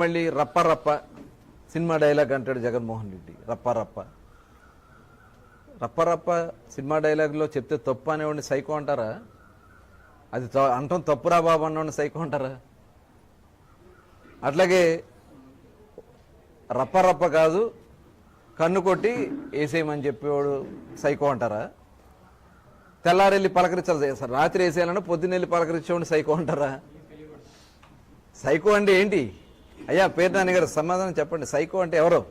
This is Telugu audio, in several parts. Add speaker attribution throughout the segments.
Speaker 1: మళ్ళీ రప్ప రప్ప సినిమా డైలాగ్ అంటాడు జగన్మోహన్ రెడ్డి. రప్ప రప్ప. రప్ప రప్ప సినిమా డైలాగ్లో చెప్తే తప్పు అనేవాడిని సైకో అంటారా? అది త- అంటాం తప్పురా బాబు అన్నవాడిని సైకో అంటారా? అట్లాగే రప్ప రప్ప కాదు కన్ను కొట్టి వేసేయమని చెప్పేవాడు సైకో అంటారా? తెల్లారెళ్ళి పలకరించాలి సార్ రాత్రి వేసేయాలన్నా పొద్దున్నెళ్ళి పలకరించేవాడిని సైకో అంటారా? సైకో అంటే ఏంటి? అయ్యా పేరునాని గారు సమాధానం చెప్పండి. సైకో అంటే ఎవరు?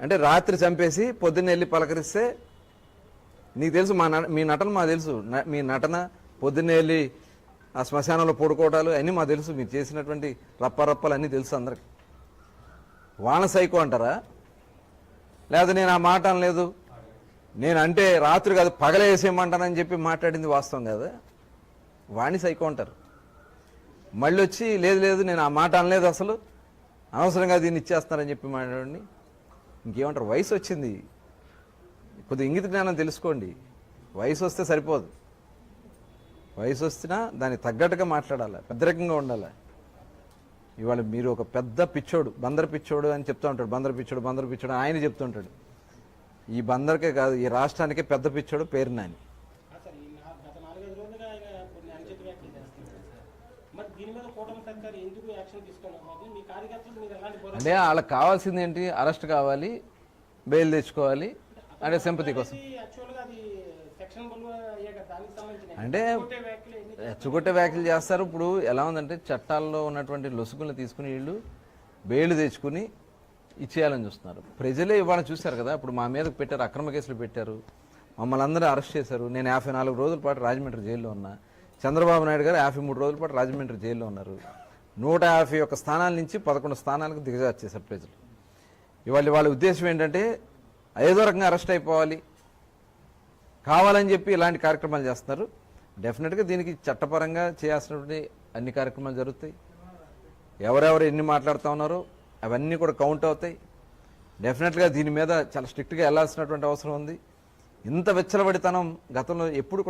Speaker 1: అంటే రాత్రి చంపేసి పొద్దున్న వెళ్ళి పలకరిస్తే నీకు తెలుసు మా న- మీ నటన మాకు తెలుసు. మీ నటన పొద్దున్నే వెళ్ళి ఆ శ్మశానంలో పడుకోవటాలు అన్నీ మాకు తెలుసు. మీరు చేసినటువంటి రప్పారప్పలు అన్నీ తెలుసు అందరికి. వాన సైకో అంటారా? లేదా నేను ఆ మాట అనలేదు? నేను అంటే రాత్రి కాదు పగలేసేయమంటానని చెప్పి మాట్లాడింది వాస్తవం కదా? వాణి సైకో అంటారు. మళ్ళీ వచ్చి లేదు లేదు నేను ఆ మాట అనలేదు అసలు. అనవసరంగా దీన్ని ఇచ్చేస్తానని చెప్పి మాట్లాడండి. ఇంకేమంటారు? వయసు వచ్చింది. కొద్దిగా ఇంగిత జ్ఞానం తెలుసుకోండి. వయసు వస్తే సరిపోదు. వయసు వస్తున్నా దానికి తగ్గట్టుగా మాట్లాడాలి. పెద్దరకంగా ఉండాలి. ఇవాళ మీరు ఒక పెద్ద పిచ్చోడు బందర్ పిచ్చోడు అని చెప్తూ ఉంటాడు. బందర్ పిచ్చోడు బందర పిచ్చోడు ఆయన చెప్తూ ఉంటాడు. ఈ బందర్కే కాదు ఈ రాష్ట్రానికే పెద్ద పిచ్చోడు పేరు నాని
Speaker 2: సార్ ఈ నా- గత నాలుగైదు రోజులుగా ఆయన కొన్ని అనుచిత వ్యాఖ్యలు చేస్తున్నారు సార్ మరి దీని మీద కూటమి సర్కారు ఎందుకు యాక్షన్ తీసుకోవడం మీ కార్యకర్తలు మీరు ఎలాంటి పోరాటం
Speaker 1: అంటే వాళ్ళకి కావాల్సింది ఏంటి? అరెస్ట్ కావాలి బెయిల్ తెచ్చుకోవాలి అంటే సింపతి కోసం. అంటే రెచ్చగొట్టే వ్యాఖ్యలు చేస్తారు. ఇప్పుడు ఎలా ఉందంటే చట్టాల్లో ఉన్నటువంటి లొసుగులను తీసుకుని వీళ్ళు బెయిల్ తెచ్చుకుని ఇచ్చేయాలని చూస్తున్నారు. ప్రజలే ఇవాళ చూశారు కదా ఇప్పుడు మా మీద పెట్టారు అక్రమ కేసులు పెట్టారు. మమ్మల్ని అందరూ అరెస్ట్ చేశారు. నేను యాభై నాలుగు రోజుల పాటు రాజమండ్రి జైల్లో ఉన్నా. చంద్రబాబు నాయుడు గారు యాభై మూడు రోజుల పాటు రాజమండ్రి జైల్లో ఉన్నారు. నూట యాభై ఒక్క స్థానాల నుంచి పదకొండు స్థానాలకు దిగజార్చేశారు ప్రజలు. ఇవాళ వాళ్ళ ఉద్దేశం ఏంటంటే ఏదో రకంగా అరెస్ట్ అయిపోవాలి. కావాలని చెప్పి ఇలాంటి కార్యక్రమాలు చేస్తున్నారు. డెఫినెట్గా దీనికి చట్టపరంగా చేయాల్సినటువంటి అన్ని కార్యక్రమాలు జరుగుతాయి. ఎవరెవరు ఎన్ని మాట్లాడుతూ ఉన్నారో అవన్నీ కూడా కౌంట్ అవుతాయి. డెఫినెట్గా దీని మీద చాలా స్ట్రిక్ట్గా వెళ్ళాల్సినటువంటి అవసరం ఉంది. ఇంత వెచ్చలబడితనం గతంలో ఎప్పుడు కూడా